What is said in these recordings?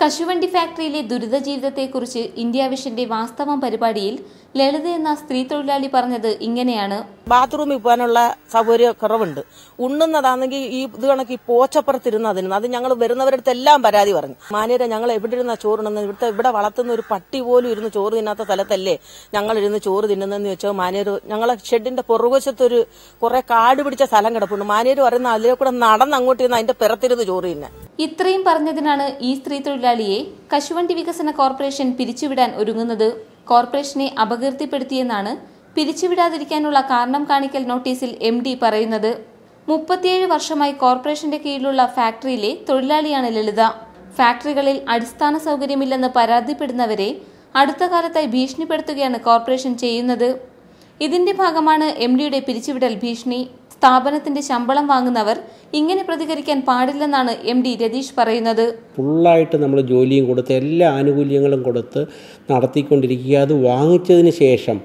കശുവണ്ടി ഫാക്ടറിയിലെ ദുരിത ജീവിതത്തെക്കുറിച്ച് ഇന്ത്യ വിഷന്റെ വാസ്തവം പരിപാടിയിൽ ലളിത എന്ന സ്ത്രീ തൊഴിലാളി പറഞ്ഞത് ഇങ്ങനെയാണ്. ബാത്റൂമിൽ പോകാനുള്ള സൗകര്യ കുറവുണ്ട്. ഉണ്ണുന്നതാണെങ്കിൽ ഈ ഇത് കണക്ക് ഈ പോച്ചപ്പുറത്തിരുന്നതിന് അത് ഞങ്ങൾ വരുന്നവരടുത്ത് എല്ലാം പരാതി പറഞ്ഞു. മാനേരെ ഞങ്ങൾ എവിടെ ഇരുന്ന ചോറുണ്ടെന്ന് ഇവിടുത്തെ ഇവിടെ വളർത്തുന്ന ഒരു പട്ടി പോലും ഇരുന്ന് ചോറ് തിന്നാത്ത സ്ഥലത്തല്ലേ ഞങ്ങൾ ഇരുന്ന് ചോറ് തിന്നുന്നതെന്ന് വെച്ചാൽ മാനേര് ഞങ്ങളെ ഷെഡിന്റെ പുറകുവശത്തൊരു കുറെ കാട് പിടിച്ച സ്ഥലം കിടപ്പുണ്ട്. മാനേര് പറയുന്ന അതിലെ കൂടെ നടന്ന് അങ്ങോട്ട് ഇരുന്ന് അതിന്റെ പിറത്തിരുന്ന് ചോറ് തിന്നെ. ഇത്രയും പറഞ്ഞതിനാണ് ഈ സ്ത്രീ തൊഴിലാളിയെ കശുവണ്ടി വികസന കോർപ്പറേഷൻ പിരിച്ചുവിടാൻ ഒരുങ്ങുന്നത് കോർപ്പറേഷനെ അപകീർത്തിപ്പെടുത്തിയെന്നാണ് പിരിച്ചുവിടാതിരിക്കാനുള്ള കാരണം കാണിക്കൽ നോട്ടീസിൽ എം ഡി പറയുന്നത്. മുപ്പത്തിയേഴ് വർഷമായി കോർപ്പറേഷന്റെ കീഴിലുള്ള ഫാക്ടറിയിലെ തൊഴിലാളിയാണ് ലളിത. ഫാക്ടറികളിൽ അടിസ്ഥാന സൗകര്യമില്ലെന്ന് പരാതിപ്പെടുന്നവരെ അടുത്ത കാലത്തായി ഭീഷണിപ്പെടുത്തുകയാണ് കോർപ്പറേഷൻ ചെയ്യുന്നത്. ഇതിന്റെ ഭാഗമാണ് എം ഡിയുടെ പിരിച്ചുവിടൽ ഭീഷണി. സ്ഥാപനത്തിന്റെ ശമ്പളം വാങ്ങുന്നവർ ഇങ്ങനെ പ്രതികരിക്കാൻ പാടില്ലെന്നാണ് എം ഡി രതീഷ് പറയുന്നത്. ഫുള്ളായിട്ട് നമ്മൾ ജോലിയും കൊടുത്ത് എല്ലാ ആനുകൂല്യങ്ങളും കൊടുത്ത് നടത്തിക്കൊണ്ടിരിക്കുക. അത് വാങ്ങിച്ചതിന് ശേഷം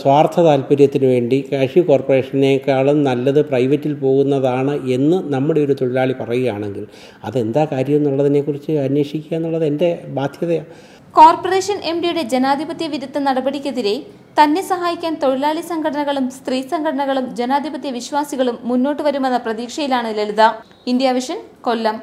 സ്വാർത്ഥ താല്പര്യത്തിന് വേണ്ടി കാഷ്യൂ കോർപ്പറേഷനേക്കാളും നല്ലത് പ്രൈവറ്റിൽ പോകുന്നതാണ് എന്ന് നമ്മുടെ ഒരു തൊഴിലാളി പറയുകയാണെങ്കിൽ അതെന്താ കാര്യം എന്നുള്ളതിനെക്കുറിച്ച് അന്വേഷിക്കുക എന്നുള്ളത് എന്റെ ബാധ്യതയാണ് കോർപ്പറേഷൻ എം ഡിയുടെ ജനാധിപത്യ വിരുദ്ധ നടപടിക്കെതിരെ തന്നെ സഹായിക്കാൻ തൊഴിലാളി സംഘടനകളും സ്ത്രീ സംഘടനകളും ജനാധിപത്യ വിശ്വാസികളും മുന്നോട്ട് വരുമെന്ന പ്രതീക്ഷയിലാണ് ലളിത. ഇന്ത്യ വിഷൻ കൊല്ലം.